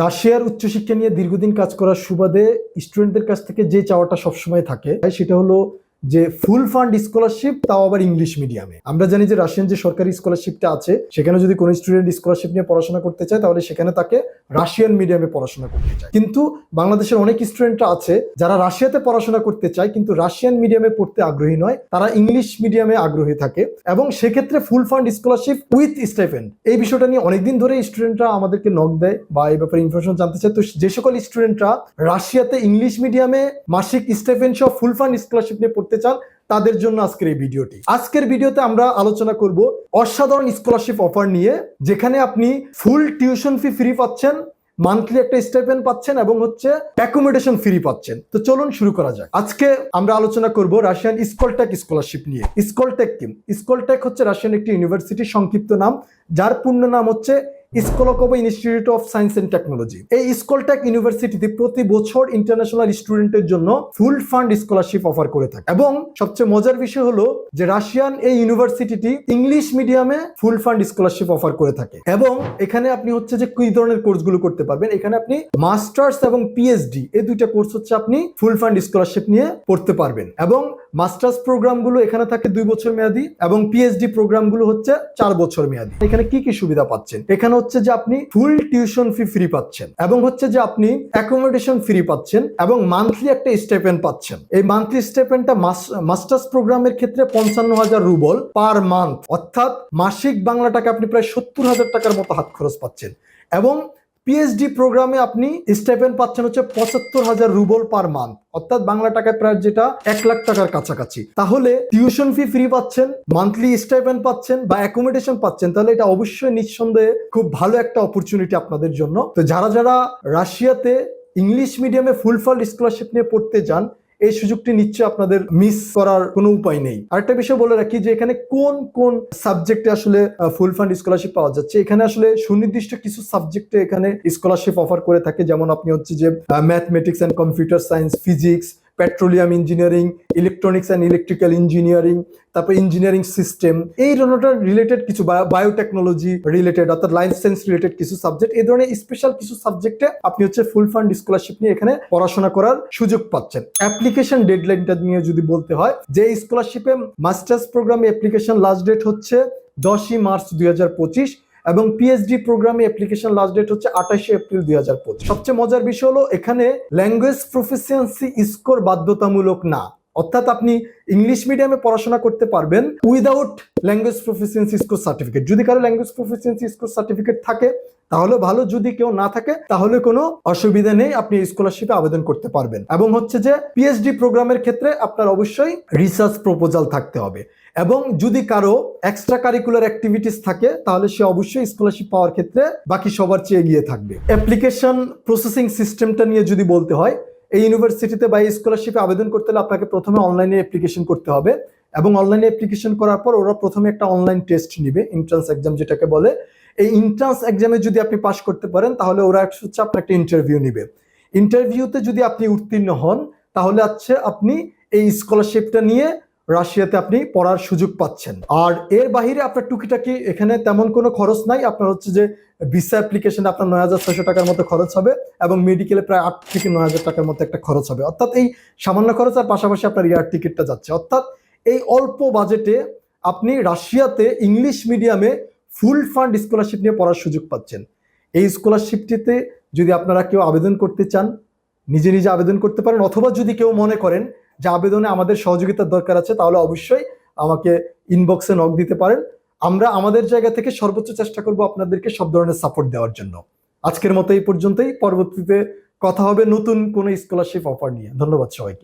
রাশিয়ার উচ্চশিক্ষা নিয়ে দীর্ঘদিন কাজ করার সুবাদে স্টুডেন্টদের কাছ থেকে যে চাওয়াটা সবসময় থাকে, সেটা হলো যে ফুল ফান্ড স্কলারশিপ তাও আবার ইংলিশ মিডিয়ামে আমরা জানি যে রাশিয়ান যে সরকারি স্কলারশিপটা আছে, সেখানে যদি কোনো স্টুডেন্ট স্কলারশিপ নিয়ে পড়াশোনা করতে চায়, তাহলে সেখানে তাকে রাশিয়ান মিডিয়ামে পড়াশোনা করতে চায়। কিন্তু বাংলাদেশের অনেক স্টুডেন্টরা আছে, যারা রাশিয়াতে পড়াশোনা করতে চায়, কিন্তু রাশিয়ান মিডিয়ামে পড়তে আগ্রহী নয়, তারা ইংলিশ মিডিয়ামে আগ্রহী থাকে। এবং সেক্ষেত্রে full fund scholarship with stipend এই বিষয়টা নিয়ে অনেকদিন ধরে স্টুডেন্টরা আমাদেরকে নক দেয় বা এই ব্যাপারে ইনফরমেশন জানতে চায়। তো যে সকল স্টুডেন্টরা রাশিয়াতে ইংলিশ মিডিয়ামে মাসিক স্টাইপেন্ড সহ ফুল ফান্ড স্কলারশিপ নিয়ে পড়তে চান, তাদের জন্য আজকের এই ভিডিওটি। আজকের ভিডিওতে আমরা আলোচনা করব অসাধারণ স্কলারশিপ অফার নিয়ে, যেখানে আপনি ফুল টিউশন ফি ফ্রি পাচ্ছেন মান্থলি একটা স্টাইপেন্ড পাচ্ছেন এবং হচ্ছে অ্যাকোমোডেশন ফ্রি পাচ্ছেন। তো চলুন শুরু করা যাক। আজকে আমরা আলোচনা করব রাশিয়ান স্কলটেক স্কলারশিপ নিয়ে। স্কলটেক কি? স্কলটেক হচ্ছে রাশিয়ান একটি ইউনিভার্সিটির সংক্ষিপ্ত নাম, যার পূর্ণ নাম হচ্ছে Skolkovo institute of science and technology এই স্কলটেক ইউনিভার্সিটিতে প্রতি বছর ইন্টারন্যাশনাল স্টুডেন্টের জন্য ফুল ফান্ড স্কলারশিপ অফার করে থাকে। এবং সবচেয়ে মজার বিষয় হলো যে রাশিয়ান এই ইউনিভার্সিটিটি ইংলিশ মিডিয়ামে ফুল ফান্ড স্কলারশিপ অফার করে থাকে। এবং এখানে আপনি হচ্ছে যে কি ধরনের কোর্সগুলো করতে পারবেন, এখানে আপনি মাস্টার্স এবং পিএইচডি এই দুইটা কোর্স হচ্ছে আপনি ফুল ফান্ড স্কলারশিপ নিয়ে পড়তে পারবেন। এবং মাস্টার্স প্রোগ্রামগুলো এখানে থাকে দুই বছর মেয়াদি এবং পিএইচডি প্রোগ্রামগুলো হচ্ছে চার বছর মেয়াদি। এখানে কি কি সুবিধা পাচ্ছেন? এখানে হচ্ছে যে আপনি ফুল টিউশন ফি ফ্রি পাচ্ছেন এবং হচ্ছে যে আপনি অ্যাকোমোডেশন ফ্রি পাচ্ছেন এবং মান্থলি একটা স্টেপেন্ড পাচ্ছেন। এই মান্থলি স্টেপেন্ডটা মাস্টার্স প্রোগ্রামের ক্ষেত্রে পঞ্চান্ন হাজার রুবল পার মান্থ অর্থাৎ মাসিক বাংলা টাকা আপনি প্রায় সত্তর হাজার টাকার মতো হাত খরচ পাচ্ছেন। এবং পিএইচডি প্রোগ্রামে আপনি স্টাইপেন্ড পাচ্ছেন হচ্ছে পঁচাত্তর হাজার রুবল পার মান্থ অর্থাৎ বাংলা টাকায় প্রায় যেটা এক লাখ টাকার কাছাকাছি। তাহলে টিউশন ফি ফ্রি পাচ্ছেন মান্থলি স্টাইপেন্ড পাচ্ছেন বা অ্যাকোমোডেশন পাচ্ছেন, তাহলে এটা অবশ্যই নিঃসন্দেহে খুব ভালো একটা অপরচুনিটি আপনাদের জন্য। তো যারা যারা রাশিয়াতে ইংলিশ মিডিয়ামে ফুল ফল স্কলারশিপ নিয়ে পড়তে যান এই সুযোগটি নিচ্ছে আপনাদের মিস করার কোনো উপায় নেই। আরেকটা বিষয় বলে রাখি যে এখানে কোন কোন সাবজেক্টে আসলে ফুল ফান্ড স্কলারশিপ পাওয়া যাচ্ছে? এখানে আসলে সুনির্দিষ্ট কিছু সাবজেক্টে এখানে স্কলারশিপ অফার করে থাকে। যেমন আপনি হচ্ছে যে mathematics and computer science physics petroleum engineering electronics and electrical engineering তারপর ইঞ্জিনিয়ারিং সিস্টেম এই ধরনের রিলেটেড কিছু বায়োটেকনোলজি রিলেটেড অর্থাৎ লাইফ সায়েন্স রিলেটেড কিছু সাবজেক্ট এই ধরনের স্পেশাল কিছু সাবজেক্টে আপনি হচ্ছে ফুল ফান্ড স্কলারশিপ নিয়ে এখানে পড়াশোনা করার সুযোগ পাচ্ছেন। অ্যাপ্লিকেশন ডেডলাইনটা নিয়ে যদি বলতে হয়, যে স্কলারশিপে মাস্টার্স প্রোগ্রামে অ্যাপ্লিকেশন লাস্ট ডেট হচ্ছে দশই মার্চ দুই হাজার পঁচিশ এবং পিএইচডি প্রোগ্রামে অ্যাপ্লিকেশন লাস্ট ডেট হচ্ছে আঠাশে এপ্রিল দুই হাজার পঁচিশ। সবচেয়ে মজার বিষয় হলো, এখানে ল্যাঙ্গুয়েজ প্রফিসিয়েন্সি স্কোর বাধ্যতামূলক না। অর্থাৎ আপনি ইংলিশ মিডিয়ামে পড়াশোনা করতে পারবেন without language proficiency score certificate যদি কারও ল্যাঙ্গুয়েজ প্রফিসিয়েন্সি স্কোর সার্টিফিকেট থাকে, তাহলে ভালো। যদি কেউ না থাকে, তাহলে কোনো অসুবিধা নেই, আপনি স্কলারশিপে আবেদন করতে পারবেন। এবং হচ্ছে যে পিএইচডি প্রোগ্রামের ক্ষেত্রে আপনার অবশ্যই রিসার্চ প্রপোজাল থাকতে হবে। এবং যদি কারও এক্সট্রা কারিকুলার অ্যাক্টিভিটিস থাকে, তাহলে সে অবশ্যই স্কলারশিপ পাওয়ার ক্ষেত্রে বাকি সবার চেয়ে এগিয়ে থাকবে। অ্যাপ্লিকেশন প্রসেসিং সিস্টেমটা নিয়ে যদি বলতে হয় এই ইউনিভার্সিটিতে বা এই স্কলারশিপে আবেদন করতে হলে আপনাকে প্রথমে অনলাইনে অ্যাপ্লিকেশন করতে হবে এবং অনলাইনে অ্যাপ্লিকেশন করার পর ওরা প্রথমে একটা অনলাইন টেস্ট নিবে এন্ট্রান্স এক্সাম যেটাকে বলে। এই এন্ট্রান্স এক্সামে যদি আপনি পাশ করতে পারেন, তাহলে ওরা এক হচ্ছে আপনার একটা ইন্টারভিউ নিবে। ইন্টারভিউতে যদি আপনি উত্তীর্ণ হন, তাহলে হচ্ছে আপনি এই স্কলারশিপটা নিয়ে রাশিয়াতে আপনি পড়ার সুযোগ পাচ্ছেন। আর এর বাহিরে আপনার টুকিটাকি এখানে তেমন কোনো খরচ নাই। আপনার হচ্ছে যে ভিসা অ্যাপ্লিকেশন আপনার নয় হাজার ছয়শো টাকার মতো খরচ হবে এবং মেডিকেলে প্রায় আট থেকে নয় হাজার টাকার মতো একটা খরচ হবে। অর্থাৎ এই সামান্য খরচ আর পাশাপাশি আপনার এয়ার টিকিটটা যাচ্ছে। অর্থাৎ এই অল্প বাজেটে আপনি রাশিয়াতে ইংলিশ মিডিয়ামে ফুল ফান্ড স্কলারশিপ নিয়ে পড়ার সুযোগ পাচ্ছেন। এই স্কলারশিপটিতে যদি আপনারা কেউ আবেদন করতে চান, নিজে নিজে আবেদন করতে পারেন অথবা যদি কেউ মনে করেন যে আবেদনে আমাদের সহযোগিতার দরকার আছে, তাহলে অবশ্যই আমাকে ইনবক্সে নক দিতে পারেন। আমরা আমাদের জায়গা থেকে সর্বোচ্চ চেষ্টা করব আপনাদেরকে সব ধরনের সাপোর্ট দেওয়ার জন্য। আজকের মতো এই পর্যন্তই। পরবর্তীতে কথা হবে নতুন কোনো স্কলারশিপ অফার নিয়ে। ধন্যবাদ সবাইকে।